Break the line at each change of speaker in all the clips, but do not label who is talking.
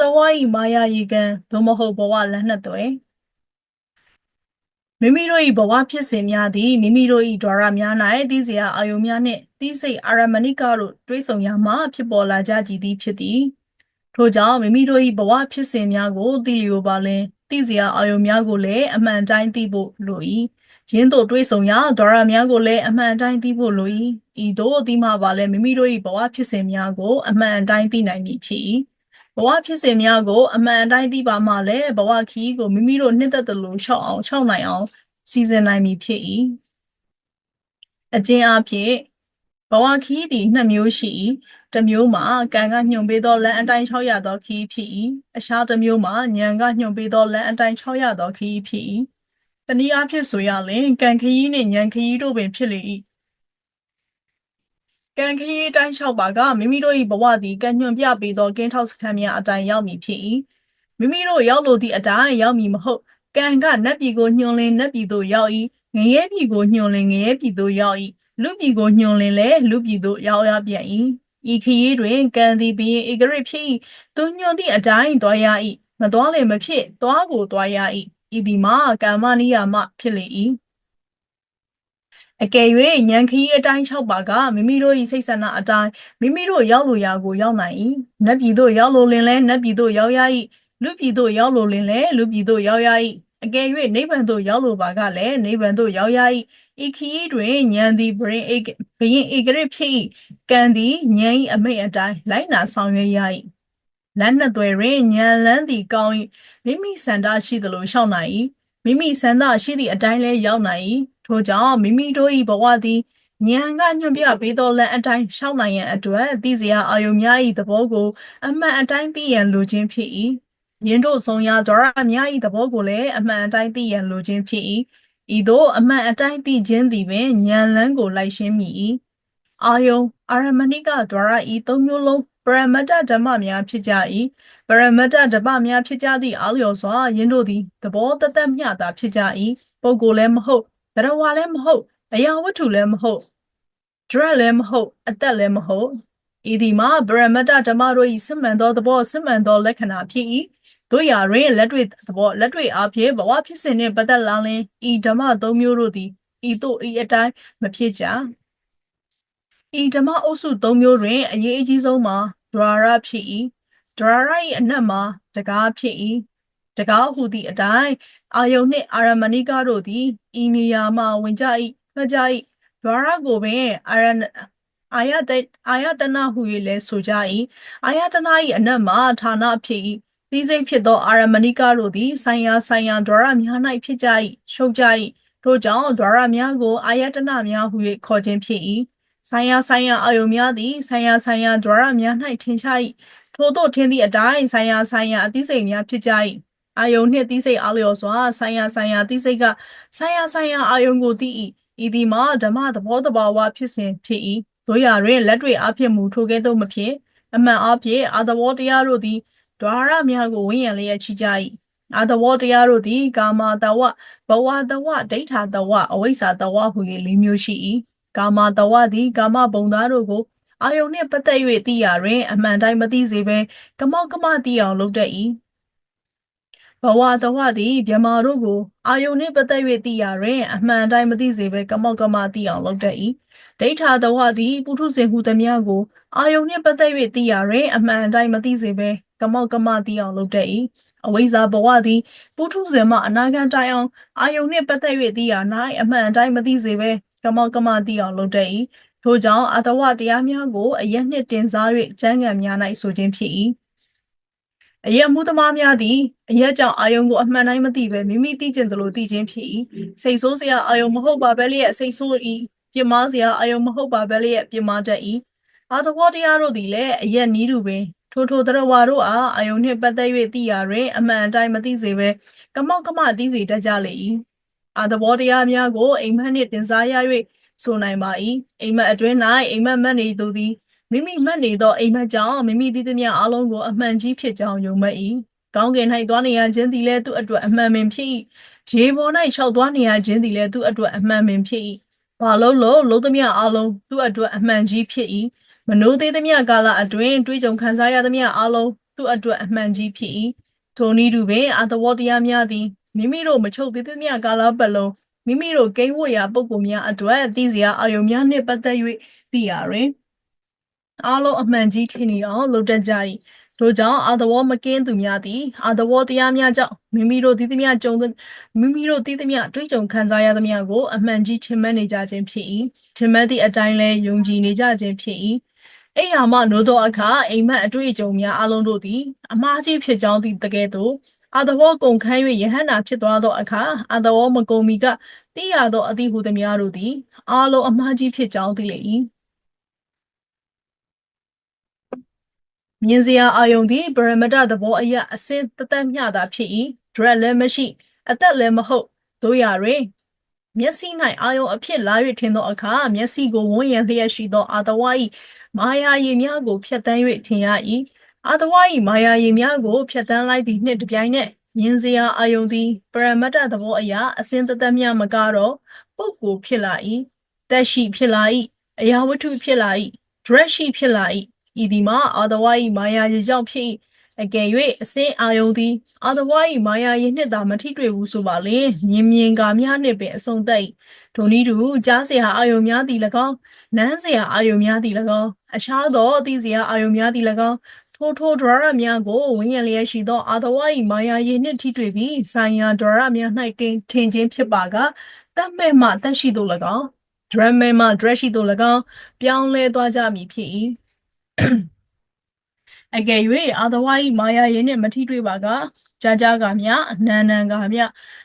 သဝါဤမာယာယေကံသို့မဟုတ်ဘဝလက်နှစ်သွဲမိမိတို့၏ဘဝဖြစ်စဉ်များသည်မိမိတို့၏ဒွါရများ၌သိစရာအာယုများနှင့်သိစိတ်အာရမဏိကတို့တွေးဆုံရာမှဖြစ်ပေါ်လာကြကြသည်ဖြစ်သည်ထို့ကြောင့်မိမိတို့၏ဘဝဖြစ်စဉ်များကိုသိလျော်ပါလင်သိစရာအာယုများကိုလည်းအမှန်တိုင်းသိဖို့လို၏ရင်းတို့တွေးဆုံရာဒွါရများကိုလည်းအမှန်တိုင်းသိဖို့လို၏ဤသို့သိမှပါလည်းမိမိတို့၏ဘဝဖြစ်စဉ်များကိုအမှန်တိုင်းသိနိုင်မည်ဖြစ်၏ ဘဝဖြစ်စဉ်များကိုအမှန်တိုင်းသိပါမှလည်းဘဝခီးကိုမိမိတို့နှစ်သက်သလိုရှောက်အောင်ရှောက်နိုင်အောင်စီစဉ်နိုင်မည်ဖြစ်၏အကျဉ်းအားဖြင့်ဘဝခီးသည်နှစ်မျိုးရှိ၏တစ်မျိုးမှာကံကညွန်ပေးသောလမ်းအတိုင်း၆ရသောခီးဖြစ်၏အရှားတစ်မျိုးမှာဉာဏ်ကညွန်ပေးသောလမ်းအတိုင်း၆ရသောခီးဖြစ်၏တနည်းအားဖြင့်ဆိုရလျှင်ကံခရီးနှင့်ဉာဏ်ခရီးတို့ပင်ဖြစ်လေ၏ ကံခရီးတိုင်းလျှောက်ပါကမိမိတို့၏ဘဝသည်ကံညွန်ပြပေးသောကင်းထောက်စခန်းများအတိုင်းရောက်မည်ဖြစ်၏မိမိတို့ရောက်လိုသည့်အတိုင်းရောက်မည်မဟုတ်ကံကနတ်ပြည်ကိုညွန်လင်းနတ်ပြည်သို့ရောက်၏ငရဲပြည်ကိုညွန်လင်းငရဲပြည်သို့ရောက်၏လူပြည်ကိုညွန်လင်းလည်းလူပြည်သို့ရောက်ရပြန်၏ဤခရီးတွင်ကံသည်ဘရင်ဧကရစ်ဖြစ်၏သူညွန်သည့်အတိုင်းသွားရ၏မသွားလည်းမဖြစ်သွားကိုသွားရ၏ဤဒီမှာကာမနိယာမဖြစ်လေ၏ အကယ်၍ဉာဏ်ခရီးအတိုင်း၆ပါကမိမိတို့၏စိတ်ဆန္ဒအတိုင်းမိမိတို့ရောက်လိုရာကိုရောက်နိုင်၏နတ်ပြည်သို့ရောက်လိုလင်လဲနတ်ပြည်သို့ရောက်ရ၏လူပြည်သို့ရောက်လိုလင်လဲလူပြည်သို့ရောက်ရ၏အကယ်၍နိဗ္ဗာန်သို့ရောက်လိုပါကလည်းနိဗ္ဗာန်သို့ရောက်ရ၏ဤခရီးတွင်ဉာဏ်သည်ဘရင်ဧကဘရင်ဧကရစ်ဖြစ်၏ကံသည်ဉာဏ်၏အမိတ်အတိုင်းလိုက်နာဆောင်ရွက်ရ၏လမ်းနှစ်သွယ်တွင်ဉာဏ်လန်းသည်ကောင်း၏မိမိစန္ဒရှိသလိုရှောက်နိုင်၏မိမိစန္ဒရှိသည့်အတိုင်းလည်းရောက်နိုင်၏ ထို့ကြောင့်မိမိတို့၏ဘဝသည်ဉာဏ်ကညွှန်ပြပေးသောလမ်းအတိုင်းရှောက်နိုင်ရန်အတွက်သိစရာအာယုများ၏သဘောကို အမှန်အတိုင်းသိရန်လိုခြင်းဖြစ်၏ယင်းတို့ဆုံးရာဒရများ၏သဘောကိုလည်းအမှန်အတိုင်းသိရန်လိုခြင်းဖြစ်၏ဤသို့အမှန်အတိုင်းသိခြင်းသည်ပင်ဉာဏ်လန်းကိုလိုက်ရှင်းမိ၏အာယုအာရမဏိကဒရဤသုံးမျိုးလုံးပရမတ္တဓမ္မများဖြစ်ကြ၏ပရမတ္တဓမ္မများဖြစ်ကြသည့်အာလျော်စွာယင်းတို့သည်သဘောတသက်မျှသာဖြစ်ကြ၏ပုဂ္ဂိုလ်လည်းမဟုတ် ဘရဝါလည်းမဟုတ်အရာဝတ္ထုလည်းမဟုတ်ဒရက်လည်းမဟုတ်အသက်လည်းမဟုတ်ဤဒီမှာဗရမတ္တဓမ္မတို့၏စစ်မှန်သောသဘောစစ်မှန်သောလက္ခဏာဖြစ်၏တို့ရာတွင်လက်တွေ့သဘောလက်တွေ့အားဖြင့်ဘဝဖြစ်စဉ်နှင့်ပတ်သက်လာလင်ဤဓမ္မသုံးမျိုးတို့သည်ဤသို့ဤအတိုင်းမဖြစ်ကြဤဓမ္မအုပ်စုသုံးမျိုးတွင်အရေးအကြီးဆုံးမှာဒရာရဖြစ်၏ဒရာရ၏အနက်မှာတကားဖြစ်၏ တကားဟူသည့်အတိုင်းအာယုန်နှင့်အာရမဏိကတို့သည်ဤနေရာမှဝင်ကြ၏ထွက်ကြ၏ဒွါရကိုပင်အာရအာယတအာယတနာဟု၍လည်းဆိုကြ၏အာယတနာ၏အနက်မှာဌာနဖြစ်၏သီးစိတ်ဖြစ်သောအာရမဏိကတို့သည်ဆိုင်ရာဆိုင်ရာဒွါရများ၌ဖြစ်ကြ၏ရှုပ်ကြ၏ထို့ကြောင့်ဒွါရများကိုအာယတနာများဟု၍ခေါ်ခြင်းဖြစ်၏ဆိုင်ရာဆိုင်ရာအာယုများသည်ဆိုင်ရာဆိုင်ရာဒွါရများ၌ထင်ရှား၏ထို့သောထင်သည့်အတိုင်းဆိုင်ရာဆိုင်ရာအသိစိတ်များဖြစ်ကြ၏ အာယုန်နှင့်သိစိတ်အားလျော်စွာဆိုင်ရာဆိုင်ရာသိစိတ်ကဆိုင်ရာဆိုင်ရာအာယုန်ကိုသိ၏ဤဒီမှာဓမ္မသဘောတဘာဝဖြစ်စဉ်ဖြစ်၏တို့ရာတွင်လက်တွေ့အဖြစ်မူထိုကဲ့သို့မဖြစ်အမှန်အဖြစ်အာသဘောတရားတို့သည်ဒွါရများကိုဝိညာဉ်လျက်ချီကြ၏အာသဘောတရားတို့သည်ကာမတဝဘဝတဝဒိဋ္ဌာတဝအဝိဇ္ဇာတဝဟူ၍လေးမျိုးရှိ၏ကာမတဝသည်ကာမဘုံသားတို့ကိုအာယုန်နှင့်ပတ်သက်၍သိရာတွင်အမှန်တိုင်းမသိစေဘဲကမောက်ကမသိအောင်လုပ်တတ်၏ ဘဝတဝသည်မြမာတို့ကိုအာယုန်နှင့်ပတ်သက်၍သိရာတွင်အမှန်တိုင်းမသိစေဘဲကမောက်ကမသိအောင်လုပ်တတ်၏ဒိဋ္ဌာတဝသည်ပုထုဇဉ်ဟုသမျှကိုအာယုန်နှင့်ပတ်သက်၍သိရာတွင်အမှန်တိုင်းမသိစေဘဲကမောက်ကမသိအောင်လုပ်တတ်၏အဝိဇ္ဇာဘဝသည်ပုထုဇဉ်မှအနာဂတ်တိုင်အောင်အာယုန်နှင့်ပတ်သက်၍သိရာ၌အမှန်တိုင်းမသိစေဘဲကမောက်ကမသိအောင်လုပ်တတ်၏ထို့ကြောင့်အတဝတရားများကိုအယက်နှင့်တင်စား၍ကျမ်းဂန်များ၌ဆိုခြင်းဖြစ်၏ အယက်မှုသမားများသည်အယက်ကြောင့်အာယုံကိုအမှန်တိုင်းမသိဘဲမိမိသိကျင်သလိုသိခြင်းဖြစ်၏စိတ်ဆိုးစရာအာယုံမဟုတ်ပါဘဲလျက်စိတ်ဆိုး၏ပြမစရာအာယုံမဟုတ်ပါဘဲလျက်ပြမတတ်၏အာသဘောတရားတို့သည်လည်းအယက်နီးတူပင်ထိုထိုတရဝါတို့အားအာယုန်နှင့်ပတ်သက်၍သိရာတွင်အမှန်အတိုင်းမသိစေဘဲကမောက်ကမသိစေတတ်ကြလေ၏အာသဘောတရားများကိုအိမ်မက်နှင့်တင်စားရ၍ဆိုနိုင်ပါ၏အိမ်မက်အတွင်း၌အိမ်မက်မက်နေသူသည် မိမိမှတ်နေသောအိမ်မက်ကြောင့်မိမိတည်သမျှအလုံးကိုအမှန်ကြီးဖြစ်ကြောင်းယုံမှတ်၏ကောင်းကင်၌သွားနေရခြင်းသည်လည်းသူ့အတွက်အမှန်ပင်ဖြစ်၏ခြေပေါ်၌လျှောက်သွားနေရခြင်းသည်လည်းသူ့အတွက်အမှန်ပင်ဖြစ်၏ဘာလို့လို့လုံးသမျှအလုံးသူ့အတွက်အမှန်ကြီးဖြစ်၏မနိုးသေးသမျှကာလအတွင်းတွေးကြုံခံစားရသမျှအလုံးသူ့အတွက်အမှန်ကြီးဖြစ်၏ထိုနည်းတူပင်အာသဝတရားများသည်မိမိတို့မချုပ်သေးသမျှကာလပတ်လုံးမိမိတို့ကိန်းဝတ်ရာပုံပုံများအတွက်သိစရာအာယုံများနှင့်ပတ်သက်၍သိရတွင် အားလုံးအမှန်ကြီးထင်နေအောင်လုပ်တတ်ကြ၏ထို့ကြောင့်အာသဝမကင်းသူများသည်အာသဝတရားများကြောင့်မိမိတို့သိသမျှကြုံသမိမိတို့သိသမျှတွေးကြုံခံစားရသမျှကိုအမှန်ကြီးထင်မှတ်နေကြခြင်းဖြစ်၏ထင်မှတ်သည့်အတိုင်းလဲယုံကြည်နေကြခြင်းဖြစ်၏အိယာမနိုးသောအခါအိမ်မက်အတွေ့အကြုံများအလုံးတို့သည်အမှားကြီးဖြစ်ကြောင်းသည့်တကယ်သို့အာသဝကုန်ခန်း၍ယဟန္တာဖြစ်သွားသောအခါအာသဝမကုန်မီကတိရသောအသည့်ဟုသမျှတို့သည်အားလုံးအမှားကြီးဖြစ်ကြောင်းသိလေ၏ မြင်စရာအာယုံသည်ပရမတ္တသဘောအရအစင်းတသက်မျှသာဖြစ်၏ဒရက်လည်းမရှိ အသက်လည်းမဟုတ်တို့ရတွင်မျက်စိ၌အာယုံအဖြစ်လာ၍ထင်သောအခါမျက်စိကိုဝန်းရံလျက်ရှိသောအာသဝ၏မာယာရည်များကိုဖျက်ဆီး၍ထင်ရ၏အာသဝ၏မာယာရည်များကိုဖျက်ဆီးလိုက်သည့်နှင့်တပြိုင်နက်မြင်စရာအာယုံသည်ပရမတ္တသဘောအရာအစင်းတသက်မျှမကတော့ပုဂ္ဂိုလ်ဖြစ်လာ၏တက်ရှိဖြစ်လာ၏အရာဝတ္ထုဖြစ်လာ၏ဒရက်ရှိဖြစ်လာ၏ ဤသည်မှာအာတဝါ၏မာယာရေကြောင့်ဖြစ်အကယ်၍အစင်းအာယုံသည်အာတဝါ၏မာယာရေနှင့်သာမထိတွေ့ဘူးဆိုပါလျှင်မြင်မြင်ကာများနှင့်ပင်အဆုံးသက်၏ထိုနည်းတူကြားစရာအာယုံများသည်၎င်းနမ်းစရာအာယုံများသည်၎င်းအခြားသောအသိစရာအာယုံများသည်၎င်းထိုထိုဒရရများကိုဝိညာဉ်လျက်ရှိသောအာတဝါ၏မာယာရေနှင့်ထိတွေ့ပြီးဆိုင်ရာဒရရများ၌တင်ထင်ခြင်းဖြစ်ပါကတတ်မဲ့မှတတ်ရှိသို့၎င်းဒရမဲမှဒရက်ရှိသို့၎င်းပြောင်းလဲသွားကြမည်ဖြစ်၏ အကယ်၍အာသဝ၏မာယာရည်နှင့်မထိတွေ့ပါကကြာကြာကမြအနန္နံကမြ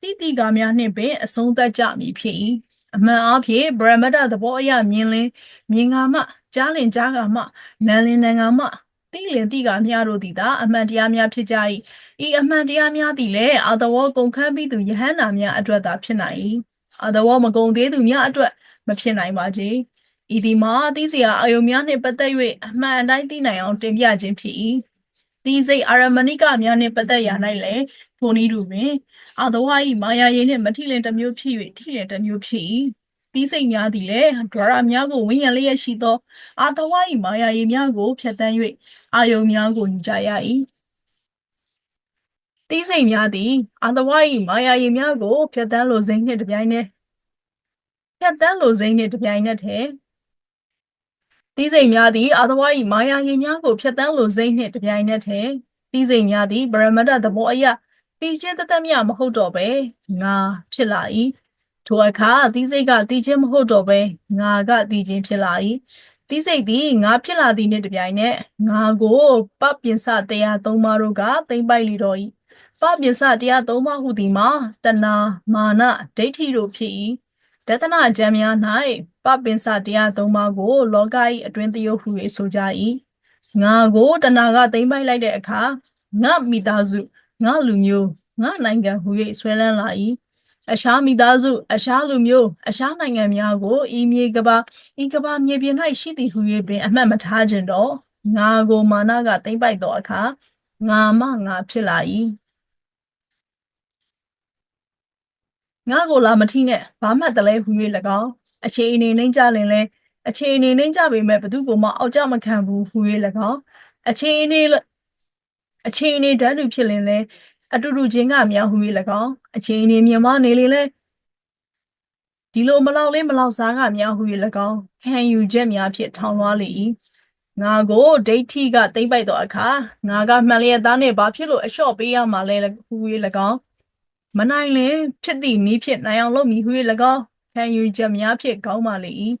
တိတိကမြနှင့်ပင်အဆုံးသတ်ကြမည်ဖြစ်၏အမှန်အားဖြင့်ဗရမတ္တသဘောအရမြင်လင်းမြင်ကမှကြားလင်ကြားကမှနာလင်နံကမှတိလင်တိကမြတို့သည်သာအမှန်တရားများဖြစ်ကြ၏ဤအမှန်တရားများသည်လည်းအာသဝကုန်ခန်းပြီးသူယဟန္တာများအတွက်သာဖြစ်နိုင်၏အာသဝမကုန်သေးသူများအတွက်မဖြစ်နိုင်ပါကြ။ ဤဒီမှာသိစရာအယုံများနှင့်ပတ်သက်၍အမှန်အတိုင်းသိနိုင်အောင်တင်ပြခြင်းဖြစ်၏။ဒီစိတ်အာရမဏိကများနှင့်ပတ်သက်ရာ၌လည်းထိုနည်းတူပင်အာသဝ၏မာယာရည်နှင့်မထိလင်တစ်မျိုးဖြစ်၍ထိလင်တစ်မျိုးဖြစ်၏။ဒီစိတ်များသည်လည်းဒွါရများကိုဝိညာဉ်လျက်ရှိသောအာသဝ၏မာယာရည်များကိုဖျက်ဆီး၍အာယုံများကိုညကြရ၏။တိစိတ်များသည်အာသဝ၏မာယာရည်များကိုဖျက်ဆီးလိုစိတ်နှင့်တပြိုင်တည်းဖြတ်တန်းလိုစိမ့်နှင့်တပြိုင်နက်တ ည်းတီးစိမ်များသည်အာသဝ၏မာယာရင်များကိုဖြတ်တန်းလိုစိမ့်နှင့်တပြိုင်နက်တည်းတီးစိမ်များသည်ဗရမတ္တသဘောအရတီးခြင်းတသက်မြမဟုတ်တော့ပဲငါဖြစ်လာ၏ထိုအခါတီးစိတ်ကတီးခြင်းမဟုတ်တော့ပဲငါကတီးခြင်းဖြစ်လာ၏တီးစိတ်သည်ငါဖြစ်လာသည်နှင့်တပြိုင်နက်ငါကိုပပင်စတရားသုံးပါးတို့ကသိမ့်ပိုက်လီတော်၏ပပင်စတရားသုံးပါးဟုသည်မှာတဏမာနဒိဋ္ဌိတို့ဖြစ်၏ ဒသနာကျမ်းများ၌ပပင်စတရားသုံးပါးကို လောက၏အတွင်းတရုပ်ဟု၍ဆိုကြ၏ငါကိုတဏကသိမ့်ပိုက်လိုက်တဲ့အခါငါမိသားစုငါလူမျိုးငါနိုင်ငံဟု၍ဆွဲလန်းလာ၏အရှားမိသားစုအရှားလူမျိုးအရှားနိုင်ငံများကိုဤမြေကဘာဤကဘာမြေပြင်၌ရှိသည်ဟု၍ပင် အမှတ်မထားခြင်းတော့ငါကိုမာနကသိမ့်ပိုက်သောအခါငါမှငါဖြစ်လာ၏ ငါကိုလာမထီးနဲ့ဘာမှတလဲဟူ၍၎င်းအခြေအနေနှိမ့်ကြလင်လဲအခြေအနေနှိမ့်ကြပေမဲ့ဘသူကိုမှအောက်ကြမခံဘူးဟူ၍၎င်းအခြေအနေအခြေအနေတန်းသူဖြစ်လင်လဲအတူတူချင်းကများဟူ၍၎င်းအခြေအနေမြင်မနေလေလဲဒီလိုမလောက်လေးမလောက်စားကများဟူ၍၎င်းခံယူချက်များဖြင့်ထောင်လွှားလေ၏ငါကိုဒိဋ္ဌိကသိမ့်ပိုက်သောအခါငါကမှန်လျက်သားနှင့်ဘာဖြစ်လို့အလျှော့ပေးရမှာလဲဟူ၍၎င်း မနိုင်လင်ဖြစ်သည့်နည်းဖြင့်နိုင်အောင်လုပ်မည်ဟု၍၎င်းခံယူချက်များဖြင့်ကောင်းပါလေ၏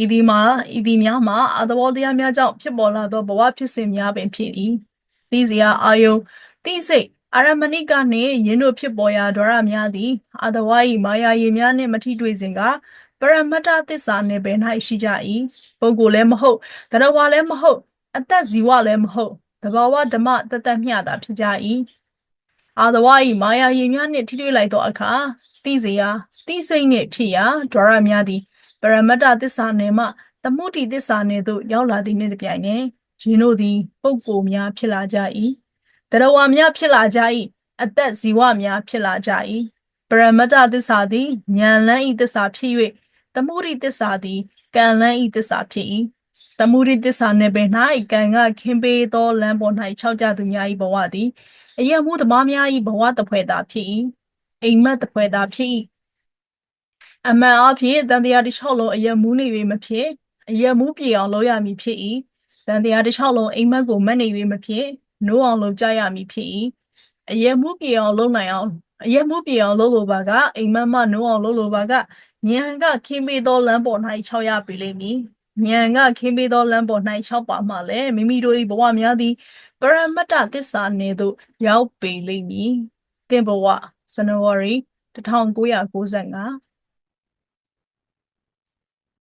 ဤသည်မှာဤသည်များမှာအသဘောတရားများကြောင့်ဖြစ်ပေါ်လာသောဘဝဖြစ်စဉ်များပင်ဖြစ်၏သိစရာအာယုသိစိတ်အာရမဏိကနှင့်ယင်းတို့ဖြစ်ပေါ်ရာဒွါရများသည်အသဝါ၏မာယာရည်များနှင့်မထိတွေ့စဉ်ကပရမတ္တသစ္စာနှင့်ပင်၌ရှိကြ၏ပုဂ္ဂိုလ်လည်းမဟုတ်တရဝါလည်းမဟုတ်အသက်ဇီဝလည်းမဟုတ်တဘာဝဓမ္မတသက်မျှတာဖြစ်ကြ၏ အာသဝ၏မာယာရည်များနှင့်ထိတွေ့လိုက်သောအခါသိစေရာသိစိတ်နှင့်ဖြစ်ရာဒွါရများသည်ပရမတ္တသစ္စာနယ်မှသမုဒိသစ္စာနယ်သို့ရောက်လာသည်နှင့်တပြိုင်နက်ယင်းတို့သည်ပုဂ္ဂိုလ်များဖြစ်လာကြ၏တရဝါများဖြစ်လာကြ၏အသက်ဇီဝများဖြစ်လာကြ၏ပရမတ္တသစ္စာသည်ဉာဏ်လန်း၏သစ္စာဖြစ်၍သမုဒိသစ္စာသည်ကံလန်း၏သစ္စာဖြစ်၏ တမှုရိတ္တစ္ဆာနယ်ပင်၌ကံကခင်းပေးသောလမ်းပေါ်၌ခြောက်ကြသူများ၏ဘဝသည်အယံမှုသမားများ၏ဘဝတစ်ဖွဲသာဖြစ်၏အိမ်မက်တစ်ဖွဲသာဖြစ်၏အမှန်အဖြစ်တန်တရားတစ်လျှောက်လုံးအယံမှုနေ၍မဖြစ်အယံမှုပြေအောင်လုပ်ရမည်ဖြစ်၏တန်တရားတစ်လျှောက်လုံးအိမ်မက်ကိုမက်နေ၍မဖြစ်နိုးအောင်လုပ်ကြရမည်ဖြစ်၏အယံမှုပြေအောင်လုပ်နိုင်အောင်အယံမှုပြေအောင်လုပ်လိုပါကအိမ်မက်မှနိုးအောင်လုပ်လိုပါကဉာဏ်ကခင်းပေးသောလမ်းပေါ်၌ခြောက်ရပေလိမ့်မည် ဉာဏ်ကခင်းပေးသောလမ်းပေါ်၌၆ပါမှလည်းမိမိတို့၏ဘဝများသည်ပရမတ္တသစ္စာနယ်သို့ရောက်ပေလိမ့်မည်။သင်ဘဝဇန်နဝါရီ1995